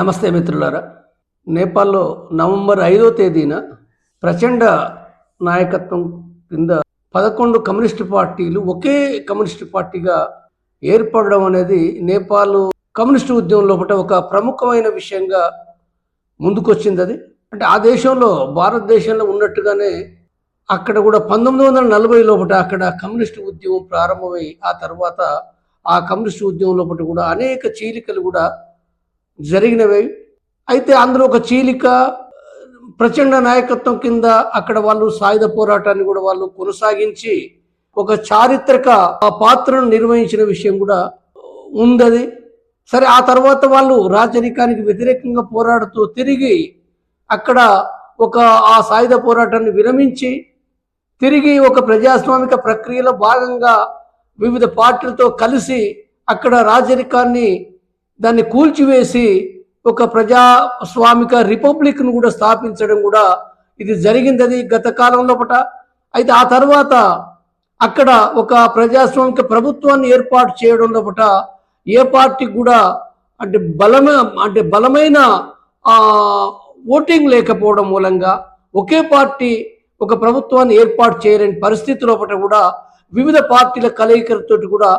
నమస్తే మిత్రులారా. నేపాల్లో నవంబర్ ఐదో తేదీన ప్రచండ నాయకత్వం కింద పదకొండు కమ్యూనిస్టు పార్టీలు ఒకే కమ్యూనిస్టు పార్టీగా ఏర్పడడం అనేది నేపాల్ కమ్యూనిస్టు ఉద్యమం లోపల ఒక ప్రముఖమైన విషయంగా ముందుకొచ్చింది అది. అంటే ఆ దేశంలో భారతదేశంలో ఉన్నట్టుగానే అక్కడ కూడా పంతొమ్మిది వందల నలభై లోపల అక్కడ కమ్యూనిస్టు ఉద్యమం ప్రారంభమై ఆ తర్వాత ఆ కమ్యూనిస్టు ఉద్యమం లోపల కూడా అనేక చీలికలు కూడా జరిగినవి. అయితే అందులో ఒక చీలిక ప్రచండ నాయకత్వం కింద అక్కడ వాళ్ళు సాయుధ పోరాటాన్ని కూడా వాళ్ళు కొనసాగించి ఒక చారిత్రక ఆ పాత్రను నిర్వహించిన విషయం కూడా ఉందది. సరే ఆ తర్వాత వాళ్ళు రాజరికానికి వ్యతిరేకంగా పోరాడుతూ తిరిగి అక్కడ ఒక ఆ సాయుధ పోరాటాన్ని విరమించి తిరిగి ఒక ప్రజాస్వామిక ప్రక్రియలో భాగంగా వివిధ పార్టీలతో కలిసి అక్కడ రాజరికాన్ని దాన్ని కూల్చివేసి ఒక ప్రజాస్వామిక రిపబ్లిక్ను కూడా స్థాపించడం కూడా ఇది జరిగింది అది గత కాలంలో పట అయితే ఆ తర్వాత అక్కడ ఒక ప్రజాస్వామిక ప్రభుత్వాన్ని ఏర్పాటు చేయడం పట ఏ పార్టీ కూడా అంటే బలమైన అంటే బలమైన ఓటింగ్ లేకపోవడం మూలంగా ఒకే పార్టీ ఒక ప్రభుత్వాన్ని ఏర్పాటు చేయలేని పరిస్థితి లోపల కూడా వివిధ పార్టీల కలయికలతోటి కూడా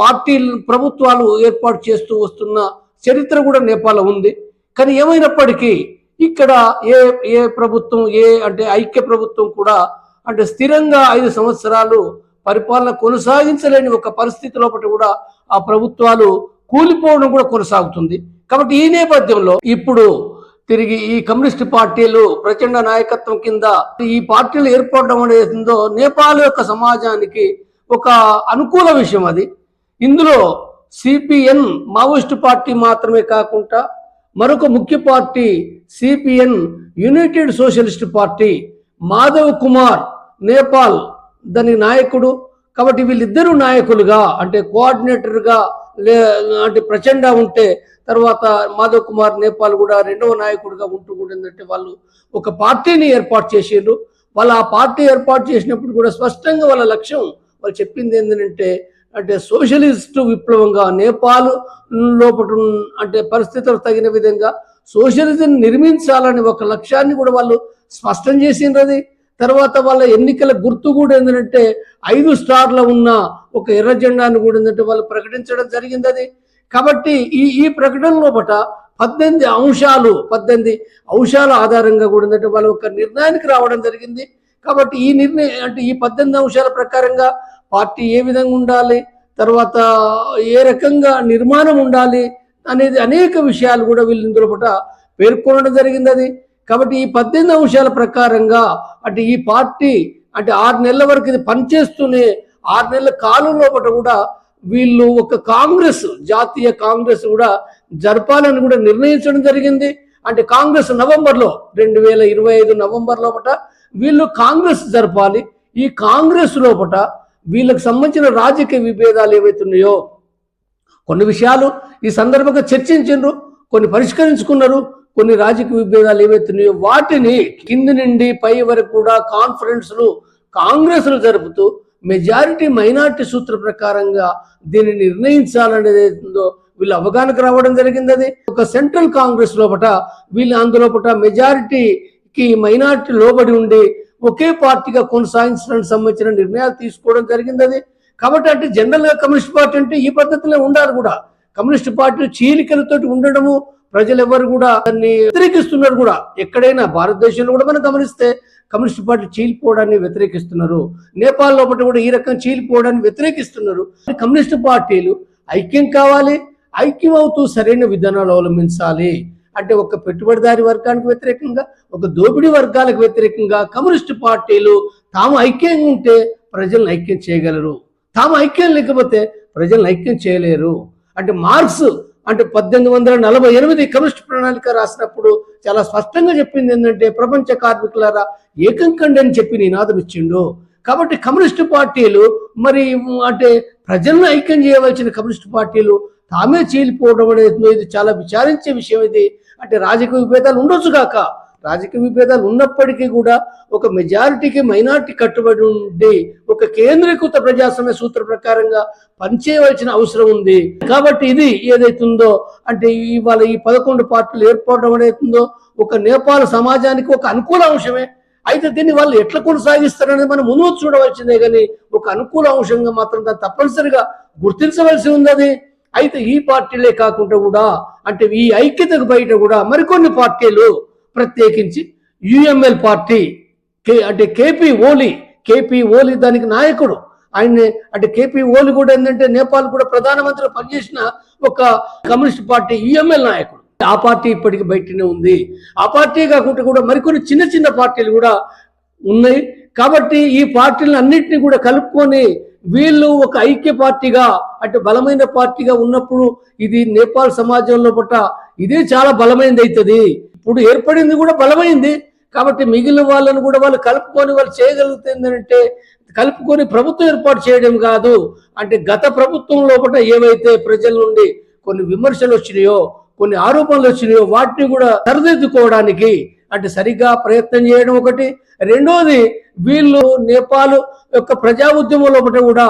పార్టీ ప్రభుత్వాలు ఏర్పాటు చేస్తూ వస్తున్న చరిత్ర కూడా నేపాల్ ఉంది. కానీ ఏమైనప్పటికీ ఇక్కడ ఏ ఏ ప్రభుత్వం ఏ అంటే ఐక్య ప్రభుత్వం కూడా అంటే స్థిరంగా ఐదు సంవత్సరాలు పరిపాలన కొనసాగించలేని ఒక పరిస్థితి లోపల కూడా ఆ ప్రభుత్వాలు కూలిపోవడం కూడా కొనసాగుతుంది. కాబట్టి ఈ నేపథ్యంలో ఇప్పుడు తిరిగి ఈ కమ్యూనిస్ట్ పార్టీలు ప్రచండ నాయకత్వం కింద ఈ పార్టీలు ఏర్పడడం అనేది నేపాల్ యొక్క సమాజానికి ఒక అనుకూల విషయం అది. ఇందులో సిపిఎన్ మావోయిస్టు పార్టీ మాత్రమే కాకుండా మరొక ముఖ్య party CPN united socialist party Madhav Kumar Nepal దాని నాయకుడు. కాబట్టి వీళ్ళిద్దరూ నాయకులుగా అంటే కోఆర్డినేటర్గా లే అంటే ప్రచండ ఉంటే తర్వాత మాధవ్ కుమార్ నేపాల్ కూడా రెండవ నాయకుడిగా ఉంటూ కూడా ఏంటంటే వాళ్ళు ఒక పార్టీని ఏర్పాటు చేసిండ్రు. వాళ్ళు ఆ పార్టీ ఏర్పాటు చేసినప్పుడు కూడా స్పష్టంగా వాళ్ళ లక్ష్యం వాళ్ళు చెప్పింది ఏంటంటే అంటే సోషలిస్టు విప్లవంగా నేపాల్ లోపల అంటే పరిస్థితులు తగిన విధంగా సోషలిజం నిర్మించాలని ఒక లక్ష్యాన్ని కూడా వాళ్ళు స్పష్టం చేసినది తర్వాత వాళ్ళ ఎన్నికల గుర్తు కూడా ఏంటంటే ఐదు స్టార్ల ఉన్న ఒక ఎర్ర జెండాను కూడా ఏంటంటే వాళ్ళు ప్రకటించడం జరిగింది అది కాబట్టి ఈ ఈ ప్రకటన లోపల పద్దెనిమిది అంశాలు పద్దెనిమిది అంశాల ఆధారంగా కూడా ఏంటంటే వాళ్ళు ఒక నిర్ణయానికి రావడం జరిగింది. కాబట్టి ఈ నిర్ణయం అంటే ఈ పద్దెనిమిది అంశాల ప్రకారంగా పార్టీ ఏ విధంగా ఉండాలి తర్వాత ఏ రకంగా నిర్మాణం ఉండాలి అనేది అనేక విషయాలు కూడా వీళ్ళు ఇందులో పూట పేర్కొనడం జరిగింది అది కాబట్టి ఈ పద్దెనిమిది అంశాల ప్రకారంగా అంటే ఈ పార్టీ అంటే ఆరు నెలల వరకు ఇది పనిచేస్తూనే ఆరు నెలల కాలం లోపల కూడా వీళ్ళు ఒక కాంగ్రెస్ జాతీయ కాంగ్రెస్ కూడా జరపాలని కూడా నిర్ణయించడం జరిగింది. అంటే కాంగ్రెస్ నవంబర్లో రెండు వేల ఇరవై ఐదు నవంబర్ లోపట వీళ్ళు కాంగ్రెస్ జరపాలి. ఈ కాంగ్రెస్ లోపట వీళ్ళకి సంబంధించిన రాజకీయ విభేదాలు ఏవైతున్నాయో కొన్ని విషయాలు ఈ సందర్భంగా చర్చించారు కొన్ని పరిష్కరించుకున్నారు కొన్ని రాజకీయ విభేదాలు ఏవైతున్నాయో వాటిని కింది నుండి పై వరకు కూడా కాన్ఫరెన్స్లు కాంగ్రెస్లు జరుపుతూ మెజారిటీ మైనార్టీ సూత్ర ప్రకారంగా దీన్ని నిర్ణయించాలనేది ఏదో వీళ్ళు అవగాహనకు రావడం జరిగింది అది. ఒక సెంట్రల్ కాంగ్రెస్ లోపట వీళ్ళు అందులోపట మెజారిటీకి మైనార్టీ లోబడి ఉండి ఒకే పార్టీగా కొనసాగించడానికి సంబంధించిన నిర్ణయాలు తీసుకోవడం జరిగింది అది. కాబట్టి అంటే జనరల్గా కమ్యూనిస్ట్ పార్టీ అంటే ఈ పద్ధతిలో ఉండాలి కూడా. కమ్యూనిస్ట్ పార్టీ చీలికలతో ఉండడము ప్రజలు ఎవరు కూడా దాన్ని వ్యతిరేకిస్తున్నారు కూడా. ఎక్కడైనా భారతదేశంలో కూడా మనం గమనిస్తే కమ్యూనిస్ట్ పార్టీ చీలిపోవడాన్ని వ్యతిరేకిస్తున్నారు. నేపాల్ లోపల కూడా ఈ రకం చీలిపోవడాన్ని వ్యతిరేకిస్తున్నారు. కమ్యూనిస్ట్ పార్టీలు ఐక్యం కావాలి ఐక్యం అవుతూ సరైన విధానాలు అవలంబించాలి. అంటే ఒక పెట్టుబడిదారి వర్గానికి వ్యతిరేకంగా ఒక దోపిడీ వర్గాలకు వ్యతిరేకంగా కమ్యూనిస్టు పార్టీలు తాము ఐక్యం ఉంటే ప్రజలను ఐక్యం చేయగలరు. తాము ఐక్యం లేకపోతే ప్రజలను ఐక్యం చేయలేరు. అంటే మార్క్స్ అంటే పద్దెనిమిది వందల నలభై ఎనిమిది కమ్యూనిస్ట్ ప్రణాళిక రాసినప్పుడు చాలా స్పష్టంగా చెప్పింది ఏంటంటే ప్రపంచ కార్మికులారా ఏకం కండి అని చెప్పి నినాదం ఇచ్చిండు. కాబట్టి కమ్యూనిస్ట్ పార్టీలు మరి అంటే ప్రజలను ఐక్యం చేయవలసిన కమ్యూనిస్ట్ పార్టీలు తామే చీలిపోవడం అనేది ఇది చాలా విచారించే విషయం ఇది. అంటే రాజకీయ విభేదాలు ఉండొచ్చు కాక రాజకీయ విభేదాలు ఉన్నప్పటికీ కూడా ఒక మెజారిటీకి మైనారిటీ కట్టుబడి ఉండి ఒక కేంద్రీకృత ప్రజాస్వామ్య సూత్ర ప్రకారంగా పనిచేయవలసిన అవసరం ఉంది. కాబట్టి ఇది ఏదైతుందో అంటే ఇవాళ ఈ పదకొండు పార్టీలు ఏర్పడడం అనేతుందో ఒక నేపాల్ సమాజానికి ఒక అనుకూల అంశమే. అయితే దీన్ని వాళ్ళు ఎట్లా కొనసాగిస్తారనేది మనం ముందు చూడవలసిందే కానీ ఒక అనుకూల అంశంగా మాత్రం దాన్ని తప్పనిసరిగా గుర్తించవలసి ఉంది అది. అయితే ఈ పార్టీలే కాకుండా కూడా అంటే ఈ ఐక్యతకు బయట కూడా మరికొన్ని పార్టీలు ప్రత్యేకించి యుఎంఎల్ పార్టీ కే అంటే కేపీ ఓలీ కేపీ ఓలీ దానికి నాయకుడు. ఆయన్ని అంటే కేపీ ఓలి కూడా ఏంటంటే నేపాల్ కూడా ప్రధానమంత్రి పనిచేసిన ఒక కమ్యూనిస్ట్ పార్టీ యుఎంఎల్ నాయకుడు. ఆ పార్టీ ఇప్పటికి బయటనే ఉంది. ఆ పార్టీ కాకుండా కూడా మరికొన్ని చిన్న చిన్న పార్టీలు కూడా ఉన్నాయి. కాబట్టి ఈ పార్టీలను అన్నింటినీ కూడా కలుపుకొని వీళ్ళు ఒక ఐక్య పార్టీగా అంటే బలమైన పార్టీగా ఉన్నప్పుడు ఇది నేపాల్ సమాజంలో పట్ల ఇదే చాలా బలమైనది అవుతుంది ఇప్పుడు ఏర్పడింది కూడా బలమైంది. కాబట్టి మిగిలిన వాళ్ళని కూడా వాళ్ళు కలుపుకొని వాళ్ళు చేయగలుగుతుంది అంటే కలుపుకొని ప్రభుత్వం ఏర్పాటు చేయడం కాదు. అంటే గత ప్రభుత్వం లోపల ఏవైతే ప్రజల నుండి కొన్ని విమర్శలు వచ్చినాయో కొన్ని ఆరోపణలు వచ్చినాయో వాటిని కూడా సరిదిద్దుకోవడానికి అంటే సరిగ్గా ప్రయత్నం చేయడం ఒకటి. రెండోది వీళ్ళు నేపాల్ యొక్క ప్రజా ఉద్యమంలో ఒకటి కూడా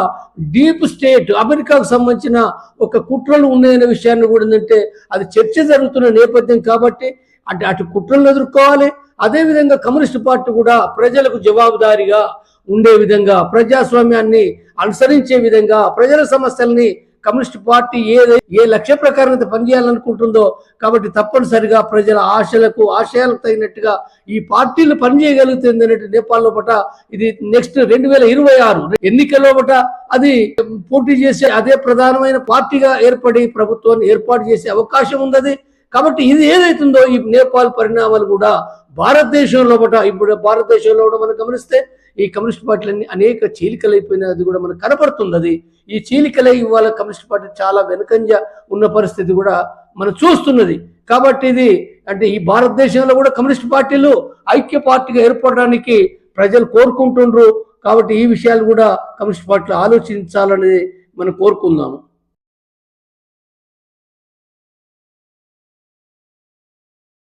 డీప్ స్టేట్ అమెరికాకు సంబంధించిన ఒక కుట్రలు ఉన్నాయనే విషయాన్ని కూడా ఏంటంటే అది చర్చ జరుగుతున్న నేపథ్యం కాబట్టి అంటే అటు కుట్రలను ఎదుర్కోవాలి. అదేవిధంగా కమ్యూనిస్ట్ పార్టీ కూడా ప్రజలకు జవాబుదారీగా ఉండే విధంగా ప్రజాస్వామ్యాన్ని అనుసరించే విధంగా ప్రజల సమస్యల్ని కమ్యూనిస్ట్ పార్టీ ఏ ఏ లక్ష్య ప్రకారం అయితే పనిచేయాలనుకుంటుందో కాబట్టి తప్పనిసరిగా ప్రజల ఆశలకు ఆశయాలకు తగినట్టుగా ఈ పార్టీలు పనిచేయగలుగుతుంది అన్నట్టు నేపాల్లో పట ఇది నెక్స్ట్ రెండు వేల ఇరవై ఆరు ఎన్నికల్లో పట అది పోటీ చేసే అదే ప్రధానమైన పార్టీగా ఏర్పడి ప్రభుత్వాన్ని ఏర్పాటు చేసే అవకాశం ఉంది కాబట్టి ఇది ఏదైతుందో ఈ నేపాల్ పరిణామాలు కూడా భారతదేశంలో పట ఇప్పుడు భారతదేశంలో కూడా మనం గమనిస్తే ఈ కమ్యూనిస్ట్ పార్టీలన్నీ అనేక చీలికలైపోయినది కూడా మనకు కనపడుతుంది. అది ఈ చీలికలై ఇవాళ కమ్యూనిస్ట్ పార్టీ చాలా వెనుకంజ ఉన్న పరిస్థితి కూడా మనం చూస్తున్నది. కాబట్టి ఇది అంటే ఈ భారతదేశంలో కూడా కమ్యూనిస్ట్ పార్టీలు ఐక్య పార్టీగా ఏర్పడడానికి ప్రజలు కోరుకుంటుండ్రు. కాబట్టి ఈ విషయాలు కూడా కమ్యూనిస్ట్ పార్టీలు ఆలోచించాలని మనం కోరుకుందాము.